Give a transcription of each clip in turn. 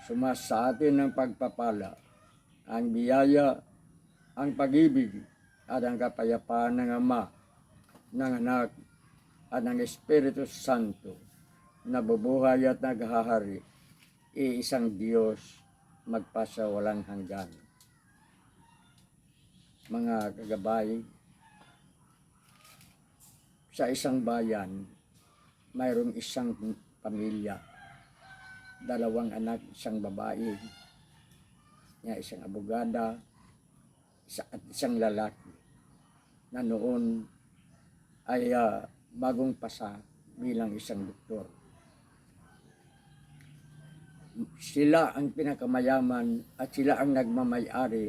Sumas sa atin ng pagpapala, ang biyaya, ang pag-ibig, at ang kapayapaan ng Ama, ng Anak, at ng Espiritu Santo, na bubuhay at naghahari, iisang Diyos, magpasa walang hanggan. Mga kagabay, sa isang bayan, mayroong isang pamilya, dalawang anak, isang babae, niya isang abogada, at isang lalaki, na noon ay ah, bagong pasa bilang isang doktor. Sila ang pinakamayaman at sila ang nagmamayari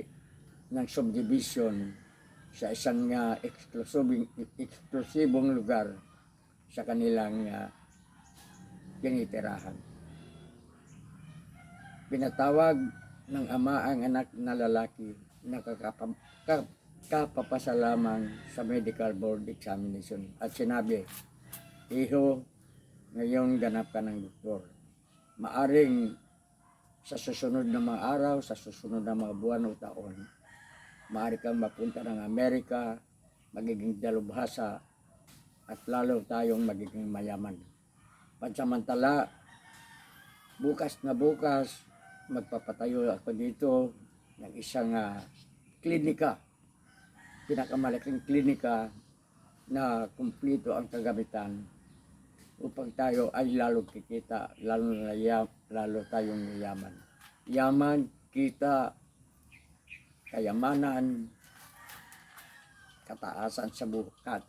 ng subdivision sa isang uh, eksklusibong, eksklusibong lugar sa kanilang uh, tinitirahan. Pinatawag ng ama ang anak na lalaki na kakapam, ka, kapapasalamang sa medical board examination at sinabi, Iho, ngayon ganap ka ng doktor. Maaring sa susunod na mga araw, sa susunod na mga buwan o taon, maaari kang mapunta ng Amerika, magiging dalubhasa, at lalo tayong magiging mayaman. Pansamantala, bukas na bukas, magpapatayo ako dito ng isang ah, klinika, pinakamalaking klinika na kumplito ang kagamitan upang tayo ay lalo kikita, lalo, na ya- lalo tayong yaman. Yaman, kita, kayamanan, kataasan sa buhay,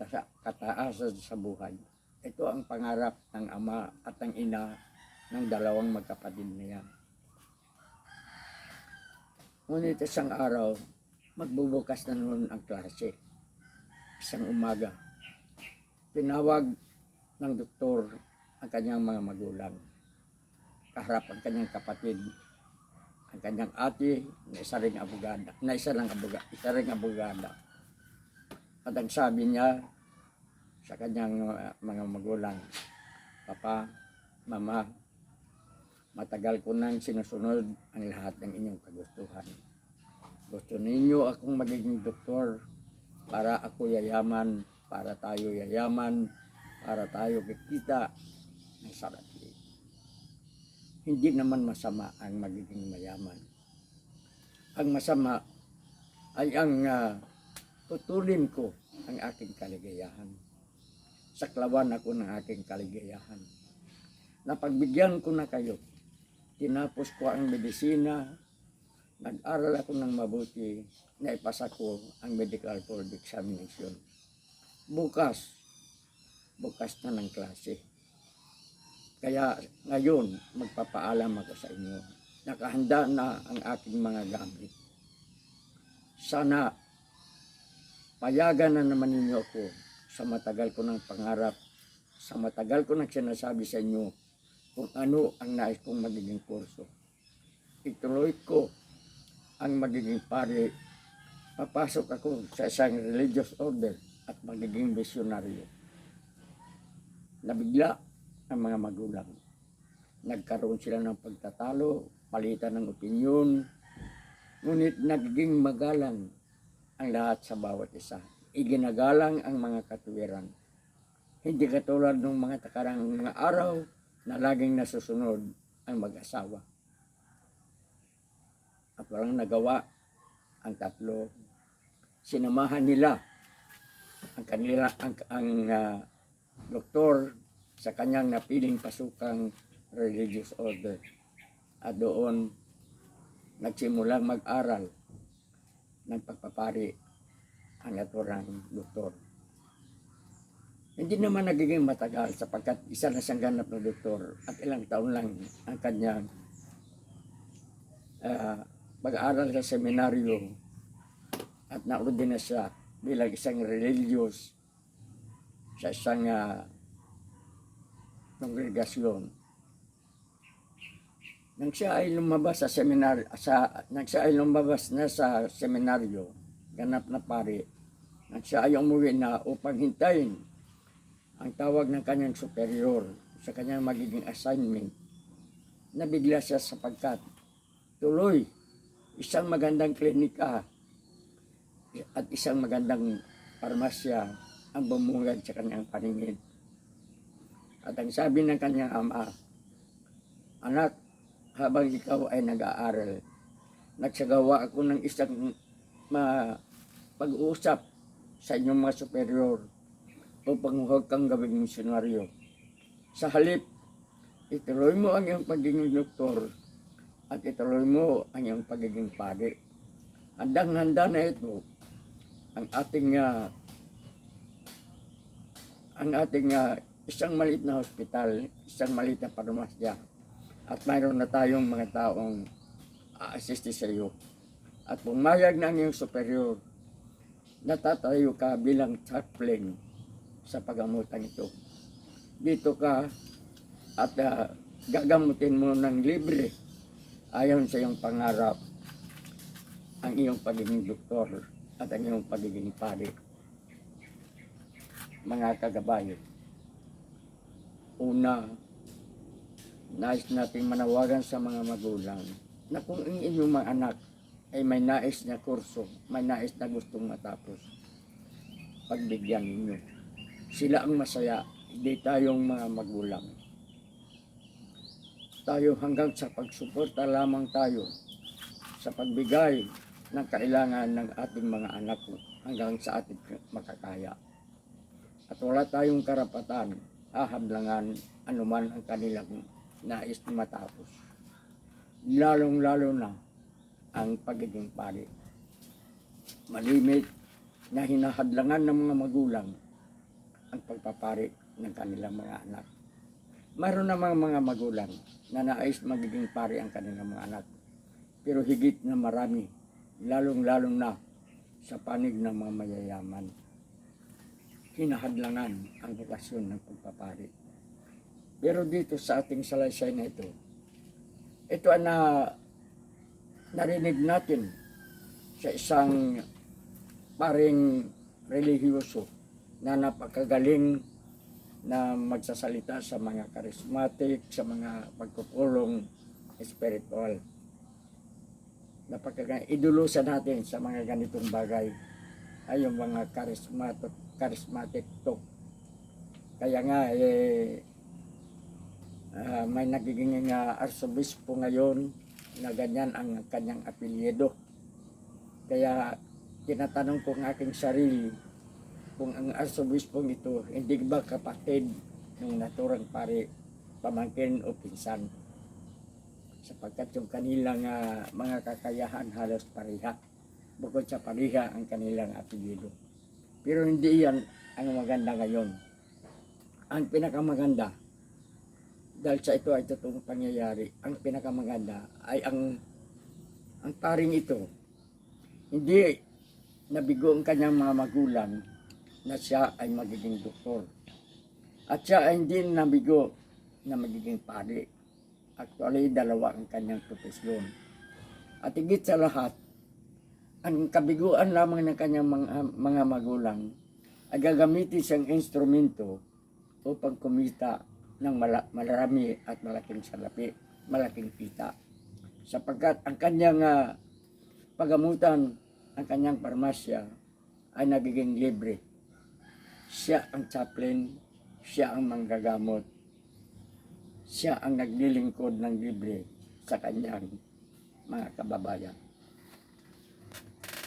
kataasan sa buhay. Ito ang pangarap ng ama at ng ina ng dalawang magkapatid na yan. Ngunit isang araw, magbubukas na noon ang klase. Isang umaga. Tinawag ng doktor ang kanyang mga magulang. Kaharap ang kanyang kapatid, ang kanyang ate na isa ring abogada, na isa lang abogada, isa ring abogada. At ang sabi niya sa kanyang uh, mga magulang, Papa, Mama, matagal ko nang sinusunod ang lahat ng inyong kagustuhan. Gusto ninyo akong magiging doktor para ako yayaman, para tayo yayaman, para tayo kikita ng sarili. Hindi naman masama ang magiging mayaman. Ang masama ay ang ah, tutulin ko ang aking kaligayahan. Saklawan ako ng aking kaligayahan. Napagbigyan ko na kayo. Tinapos ko ang medisina, nag-aral ako ng mabuti, naipasa ko ang medical board examination. Bukas, bukas na ng klase. Kaya ngayon, magpapaalam ako sa inyo. Nakahanda na ang aking mga gamit. Sana payagan na naman ninyo ako sa matagal ko ng pangarap, sa matagal ko nang sinasabi sa inyo kung ano ang nais kong magiging kurso. Ituloy ko ang magiging pare. Papasok ako sa isang religious order at magiging misyonaryo. Nabigla ang mga magulang. Nagkaroon sila ng pagtatalo, palitan ng opinyon, ngunit nagiging magalang ang lahat sa bawat isa. Iginagalang ang mga katuwiran. Hindi katulad ng mga takarang mga araw na laging nasusunod ang mag-asawa. At walang nagawa ang tatlo. Sinamahan nila ang kanila ang, ang ah, doktor sa kanyang napiling pasukang religious order. At doon nagsimulang mag-aral ng pagpapari ang naturang doktor. Hindi naman nagiging matagal sapagkat isa na siyang ganap na doktor at ilang taon lang ang kanyang ah, pag-aaral sa seminaryo at naordina siya bilang isang religious sa isang ah, kongregasyon. Nang siya ay lumabas sa seminar sa nang siya ay lumabas na sa seminaryo, ganap na pare, nang siya ay umuwi na upang hintayin ang tawag ng kanyang superior sa kanyang magiging assignment, nabigla siya sapagkat tuloy isang magandang klinika at isang magandang parmasya ang bumungad sa kanyang paningin. At ang sabi ng kanyang ama, Anak, habang ikaw ay nag-aaral, nagsagawa ako ng isang ma pag-uusap sa inyong mga superior upang huwag kang gawing misyonaryo. Sa halip, ituloy mo ang iyong pagiging doktor at ituloy mo ang iyong pagiging pari. Handang-handa na ito ang ating ah, ang ating ah, isang maliit na hospital, isang maliit na parmasya at mayroon na tayong mga taong a-assist sa iyo. At pumayag na ang iyong superior, natatayo ka bilang chaplain sa pagamutan ito. Dito ka at ah, gagamutin mo ng libre ayon sa iyong pangarap ang iyong pagiging doktor at ang iyong pagiging pari. Mga kagabayo, una, nais nating manawagan sa mga magulang na kung ang inyong mga anak ay may nais na kurso, may nais na gustong matapos, pagbigyan ninyo. Sila ang masaya, hindi tayong mga magulang. Tayo hanggang sa pagsuporta lamang tayo sa pagbigay ng kailangan ng ating mga anak hanggang sa ating makakaya. At wala tayong karapatan, ahadlangan anuman ang kanilang nais na matapos. Lalong-lalo na ang pagiging pari. Malimit na hinahadlangan ng mga magulang ang pagpapari ng kanilang mga anak. Mayroon namang mga magulang na nais magiging pari ang kanilang mga anak. Pero higit na marami, lalong-lalong na sa panig ng mga mayayaman. Hinahadlangan ang bukasyon ng pagpapari. Pero dito sa ating salaysay na ito, ito ang na narinig natin sa isang paring relihiyoso na napakagaling na magsasalita sa mga charismatic, sa mga pagpupulong spiritual. Napakagaling. Idulusan natin sa mga ganitong bagay ay yung mga charismatic, charismatic talk. Kaya nga, eh, ah, may nagiging uh, arsobispo ngayon na ganyan ang kanyang apelyido. Kaya tinatanong ko ng aking sarili kung ang arsobispong ito hindi ba kapatid ng naturang pare pamangkin o pinsan? Sapagkat yung kanilang ah, mga kakayahan halos pareha. Bukod sa pareha ang kanilang apelyido. Pero hindi yan ang maganda ngayon. Ang pinakamaganda dahil sa ito ay totoong pangyayari ang pinakamaganda ay ang ang paring ito. Hindi nabigo ang kanyang mga magulang na siya ay magiging doktor. At siya ay hindi nabigo na magiging pari. Actually, dalawa ang kanyang profesyon. At higit sa lahat, ang kabiguan lamang ng kanyang mga, mga magulang ay gagamitin siyang instrumento upang kumita ng mala, marami at malaking salapi, malaking kita. Sapagkat ang kanyang ah, pagamutan, ang kanyang parmasya ay nagiging libre siya ang chaplain, siya ang manggagamot, siya ang naglilingkod ng libre sa kanyang mga kababayan.